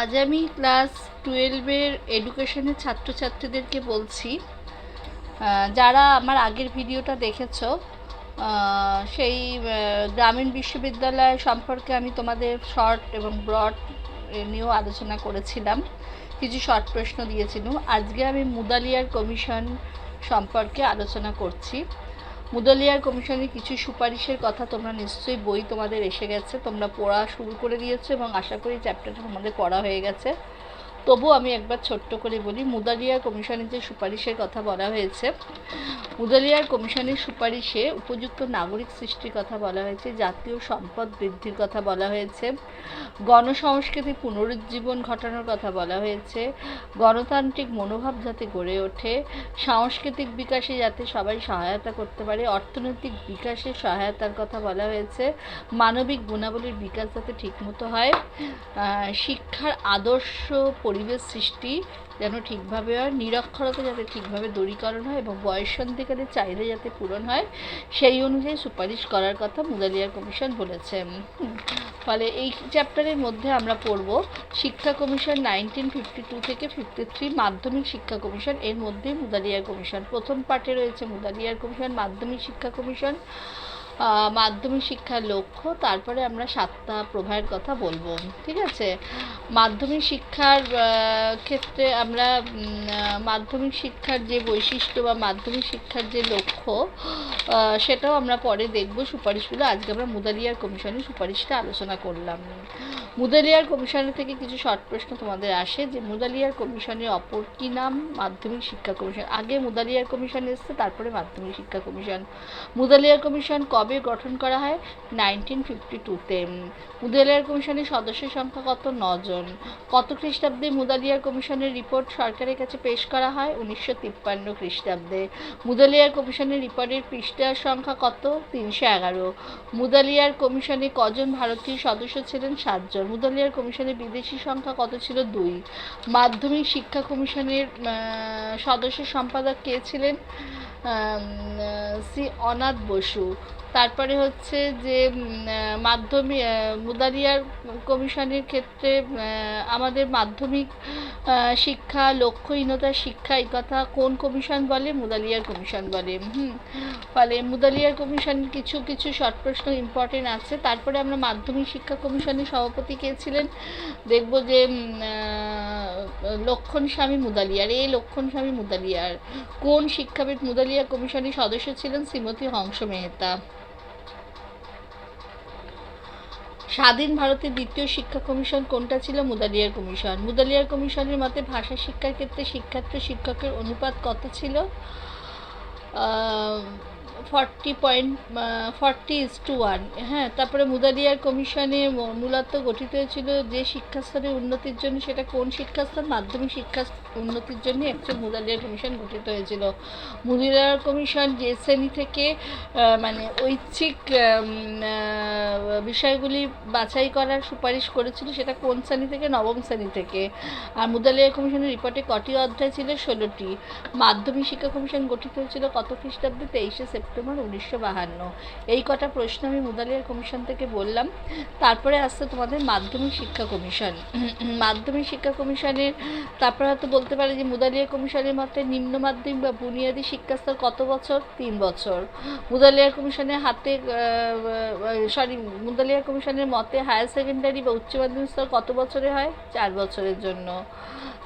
আজ আমি ক্লাস টুয়েলভের এডুকেশনের ছাত্রছাত্রীদেরকে বলছি যারা আমার আগের ভিডিওটা দেখেছ সেই গ্রামীণ বিশ্ববিদ্যালয় সম্পর্কে আমি তোমাদের শর্ট এবং ব্রড নিয়েও আলোচনা করেছিলাম। কিছু শর্ট প্রশ্ন দিয়েছিলাম আজকে আমি মুদালিয়ার কমিশন সম্পর্কে আলোচনা করছি। মুদলিয়ার কমিশনের কিছু সুপারিশের কথা তোমরা নিশ্চয়ই বই তোমাদের এসে গেছে। তোমরা পড়া শুরু করে দিয়েছ এবং আশা করি চ্যাপ্টারটা তোমাদের পড়া হয়ে গেছে। তবু আমি একবার ছোট্ট করে বলি মুদালিয়ার কমিশনের যে সুপারিশের কথা বলা হয়েছে মুদালিয়ার কমিশনের সুপারিশে উপযুক্ত নাগরিক সৃষ্টির কথা বলা হয়েছে, জাতীয় সম্পদ বৃদ্ধির কথা বলা হয়েছে, গণসংস্কৃতি পুনরুজ্জীবন ঘটানোর কথা বলা হয়েছে, গণতান্ত্রিক মনোভাব যাতে গড়ে ওঠে, সাংস্কৃতিক বিকাশে যাতে সবাই সহায়তা করতে পারে, অর্থনৈতিক বিকাশে সহায়তার কথা বলা হয়েছে, মানবিক গুণাবলীর বিকাশ যাতে ঠিকমতো হয় শিক্ষার আদর্শ পরিবেশ সৃষ্টি যেন ঠিকভাবে হয়, নিরক্ষরতা যাতে ঠিকভাবে দূরীকরণ হয় এবং বয়ঃসন্ধিকালের চাহিদা যাতে পূরণ হয়, সেই অনুযায়ী সুপারিশ করার কথা মুদালিয়ার কমিশন বলেছে। ফলে এই চ্যাপ্টারের মধ্যে আমরা পড়ব, শিক্ষা কমিশন নাইনটিন ফিফটি টু থেকে ফিফটি থ্রি মাধ্যমিক শিক্ষা কমিশন, এর মধ্যে মুদালিয়ার কমিশন। প্রথম পার্টে রয়েছে মুদালিয়ার কমিশন, মাধ্যমিক শিক্ষা কমিশন। মাধ্যমিক শিক্ষার লক্ষ্য, তারপরে আমরা সাতটা প্রভাবের কথা বলব, ঠিক আছে? মাধ্যমিক শিক্ষার ক্ষেত্রে আমরা মাধ্যমিক শিক্ষার যে বৈশিষ্ট্য বা মাধ্যমিক শিক্ষার যে লক্ষ্য সেটাও আমরা পরে দেখব। সুপারিশগুলো আজকে আমরা মুদালিয়ার কমিশনের সুপারিশটা আলোচনা করলাম। মুদালিয়ার কমিশনের থেকে কিছু শর্ট প্রশ্ন তোমাদের আসে যে, মুদালিয়ার কমিশনের অপর কি নাম? মাধ্যমিক শিক্ষা কমিশন। আগে মুদালিয়ার কমিশন এসছে, তারপরে মাধ্যমিক শিক্ষা কমিশন। মুদালিয়ার কমিশন কবে গঠন করা হয়? নাইনটিন ফিফটি টুতে মুদালিয়ার কমিশনের সদস্য সংখ্যা কত? নজন। কত খ্রিস্টাব্দে মুদালিয়ার কমিশনের রিপোর্ট সরকারের কাছে পেশ করা হয়? উনিশশো তিপ্পান্ন খ্রিস্টাব্দে। মুদালিয়ার কমিশনের রিপোর্টের পৃষ্ঠার সংখ্যা কত? তিনশো এগারো। মুদালিয়ার কমিশনে কজন ভারতীয় সদস্য ছিলেন? সাতজন মুদালিয়ার কমিশনের বিদেশি সংখ্যা কত ছিল? দুই। মাধ্যমিক শিক্ষা কমিশনের সদস্য সম্পাদক কে ছিলেন? শ্রী অনাথ বসু। তারপরে হচ্ছে যে মাধ্যমিক আহ, মুদালিয়ার কমিশনের ক্ষেত্রে আমাদের মাধ্যমিক শিক্ষা লক্ষ্যহীনতার শিক্ষা এই কথা কোন কমিশন বলে? মুদালিয়ার কমিশন বলে। হুম। ফলে মুদালিয়ার কমিশনের কিছু কিছু শর্ট প্রশ্ন ইম্পর্টেন্ট আছে। তারপরে আমরা মাধ্যমিক শিক্ষা কমিশনের সভাপতি কে ছিলেন? দেখব যে লক্ষণ স্বামী মুদালিয়ার। এই লক্ষণ স্বামী মুদালিয়ার কোন শিক্ষাবিদ মুদালিয়া কমিশনের সদস্য ছিলেন শ্রীমতী হংস মেহতা। স্বাধীন ভারতের দ্বিতীয় শিক্ষা কমিশন কোনটা ছিল? মুদালিয়ার কমিশন। মুদালিয়ার কমিশনের মতে ভাষা শিক্ষার ক্ষেত্রে শিক্ষার্থী শিক্ষকের অনুপাত কত ছিল? Forty point forty is two one হ্যাঁ তারপরে মুদালিয়ার কমিশনে মূলত গঠিত হয়েছিল যে শিক্ষাস্তরের উন্নতির জন্য সেটা কোন শিক্ষাস্তর মাধ্যমিক শিক্ষা উন্নতির জন্য একটা মুদালিয়ার কমিশন গঠিত হয়েছিল। মুদালিয়ার কমিশন যে শ্রেণি থেকে মানে ঐচ্ছিক বিষয়গুলি বাছাই করার সুপারিশ করেছিল সেটা কোন শ্রেণি থেকে? নবম শ্রেণি থেকে। আর মুদালিয়া কমিশনের রিপোর্টে কটি অধ্যায় ছিল? ষোলোটি। মাধ্যমিক শিক্ষা কমিশন গঠিত হয়েছিল কত খ্রিস্টাব্দে? তেইশে সেপ্টেম্বর উনিশশো বাহান্ন। এই কটা প্রশ্ন আমি মুদালিয়ার কমিশন থেকে বললাম। তারপরে আসছে তোমাদের মাধ্যমিক শিক্ষা কমিশন মাধ্যমিক শিক্ষা কমিশনের তারপরে হয়তো বলতে পারে যে মুদালিয়া কমিশনের মতে নিম্ন মাধ্যমিক বা বুনিয়াদী শিক্ষাস্তর কত বছর? তিন বছর। মুদালিয়া কমিশনের হাতে সরি মুদালিয়া কমিশনের মতে হায়ার সেকেন্ডারি বা উচ্চ মাধ্যমিক স্তর কত বছরে হয়? চার বছরের জন্য।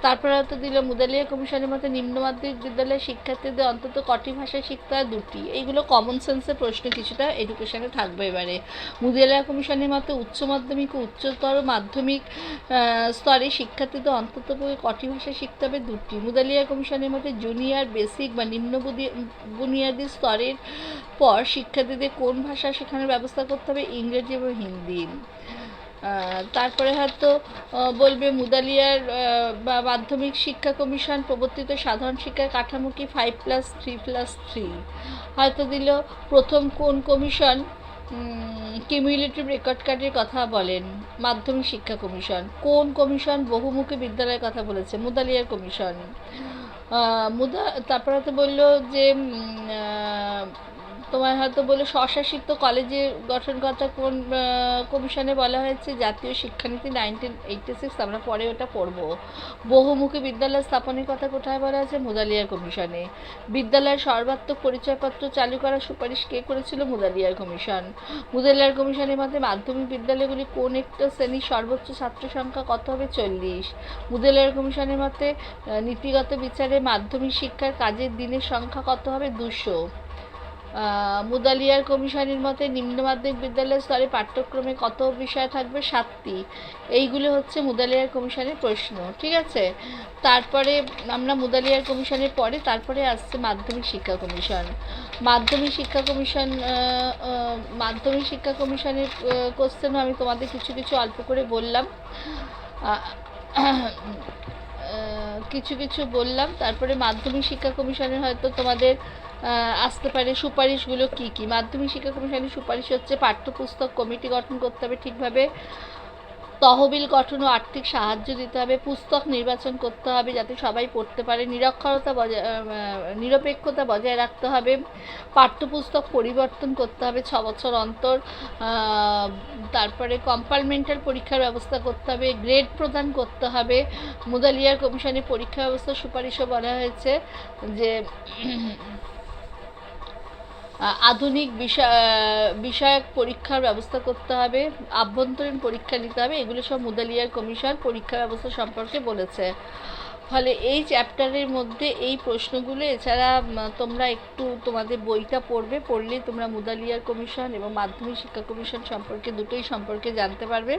তারপরে হয়তো দিল মুদালিয়া কমিশনের মতে নিম্ন মাধ্যমিক বিদ্যালয়ের শিক্ষার্থীদের অন্তত কটি ভাষা শিখতে হয় দুটি। এইগুলো কমন সেন্সের প্রশ্ন কিছুটা এডুকেশনে থাকবে এবারে। মুদালিয়া কমিশনের মতে উচ্চ মাধ্যমিক ও উচ্চতর মাধ্যমিক স্তরে শিক্ষার্থীদের অন্তত কটি ভাষা শিখতে হবে? দুটি। মুদালিয়া কমিশনের মতে জুনিয়র বেসিক বা নিম্ন বুনিয়াদী স্তরের পর শিক্ষার্থীদের কোন ভাষা শেখানোর ব্যবস্থা করতে হবে? ইংরেজি এবং হিন্দি। তারপরে হয়তো বলবে মুদালিয়ার বা মাধ্যমিক শিক্ষা কমিশন প্রবর্তিত সাধারণ শিক্ষার কাঠামো কি five plus three plus three হয়তো দিল প্রথম কোন কমিশন কিউমুলেটিভ রেকর্ড কার্ডের কথা বলেন, মাধ্যমিক শিক্ষা কমিশন। কোন কমিশন বহুমুখী বিদ্যালয়ের কথা বলেছে? মুদালিয়ার কমিশন। মুদা, তারপরে হয়তো বলল যে তোমার হয়তো বলে স্বশাসিত কলেজের গঠন কথা কোন কমিশনে বলা হয়েছে? জাতীয় শিক্ষানীতি নাইনটিন এইটটি সিক্স আমরা পরে ওটা পড়ব। বহুমুখী বিদ্যালয় স্থাপনের কথা কোথায় বলা আছে? মুদালিয়ার কমিশনে বিদ্যালয়ের সর্বাত্মক পরিচয়পত্র চালু করার সুপারিশ কে করেছিল? মুদালিয়ার কমিশন মুদালিয়ার কমিশনের মধ্যে মাধ্যমিক বিদ্যালয়গুলি কোন একটা শ্রেণির সর্বোচ্চ ছাত্র সংখ্যা কত হবে? চল্লিশ। মুদালিয়ার কমিশনের মতে নীতিগত বিচারে মাধ্যমিক শিক্ষার কাজের দিনের সংখ্যা কত হবে? দুশো। মুদালিয়ার কমিশনের মতে নিম্ন মাধ্যমিক বিদ্যালয় স্তরে পাঠ্যক্রমে কত বিষয় থাকবে? সাতটি। এইগুলো হচ্ছে মুদালিয়ার কমিশনের প্রশ্ন, ঠিক আছে? তারপরে আমরা মুদালিয়ার কমিশনের পরে তারপরে আসছে মাধ্যমিক শিক্ষা কমিশন। মাধ্যমিক শিক্ষা কমিশন মাধ্যমিক শিক্ষা কমিশনের কোশ্চেনও আমি তোমাদের কিছু কিছু অল্প করে বললাম। কিছু কিছু বললাম। তারপরে মাধ্যমিক শিক্ষা কমিশনের হয়তো তোমাদের আসতে পারে সুপারিশগুলো কি কি? মাধ্যমিক শিক্ষা কমিশনের সুপারিশ হচ্ছে পাঠ্যপুস্তক কমিটি গঠন করতে হবে ঠিকভাবে, তহবিল গঠন ও আর্থিক সাহায্য দিতে হবে, পুস্তক নির্বাচন করতে হবে যাতে সবাই পড়তে পারে, নিরক্ষরতা বজায় নিরপেক্ষতা বজায় রাখতে হবে, পাঠ্যপুস্তক পরিবর্তন করতে হবে ছ বছর অন্তর তারপরে কম্পার্টমেন্টাল পরীক্ষার ব্যবস্থা করতে হবে গ্রেড প্রদান করতে হবে, মুদালিয়ার কমিশনের পরীক্ষা ব্যবস্থার সুপারিশও বলা হয়েছে যে আধুনিক বিষয় বিষয়ক পরীক্ষার ব্যবস্থা করতে হবে, আভ্যন্তরীণ পরীক্ষা নিতে হবে, এগুলো সব মুদালিয়ার কমিশন পরীক্ষা ব্যবস্থা সম্পর্কে বলেছে। ফলে এই চ্যাপ্টারের মধ্যে এই প্রশ্নগুলো, এছাড়া তোমরা একটু তোমাদের বইটা পড়বে পড়লেই তোমরা মুদালিয়ার কমিশন এবং মাধ্যমিক শিক্ষা কমিশন সম্পর্কে, দুটোই সম্পর্কে জানতে পারবে।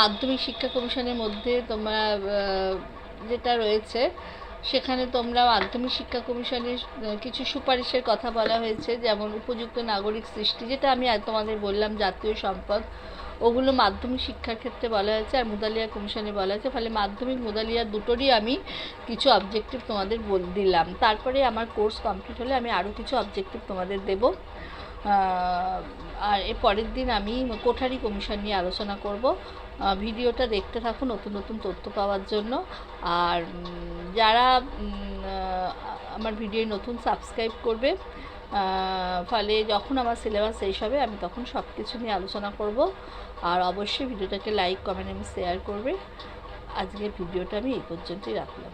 মাধ্যমিক শিক্ষা কমিশনের মধ্যে তোমরা যেটা রয়েছে সেখানে তোমরা মাধ্যমিক শিক্ষা কমিশনের কিছু সুপারিশের কথা বলা হয়েছে, যেমন উপযুক্ত নাগরিক সৃষ্টি, যেটা আমি তোমাদের বললাম, জাতীয় সম্পদ। ওগুলো মাধ্যমিক শিক্ষার ক্ষেত্রে বলা হয়েছে আর মুদালিয়া কমিশনে বলা হয়েছে। ফলে মাধ্যমিক, মুদালিয়া দুটোরই আমি কিছু অবজেক্টিভ তোমাদের দিলাম। তারপরে আমার কোর্স কমপ্লিট হলে আমি আরও কিছু অবজেক্টিভ তোমাদের দেবো। আর এর পরের দিন আমি কোঠারি কমিশন নিয়ে আলোচনা করব। ভিডিওটা দেখতে থাকুন নতুন নতুন তথ্য পাওয়ার জন্য। আর যারা আমার ভিডিও নতুন সাবস্ক্রাইব করবে ফলে যখন আমার সিলেবাস শেষ হবে, আমি তখন সব কিছু নিয়ে আলোচনা করব। আর অবশ্যই ভিডিওটাকে লাইক, কমেন্ট এবং শেয়ার করবে। আজকের ভিডিওটা আমি এই পর্যন্তই রাখলাম।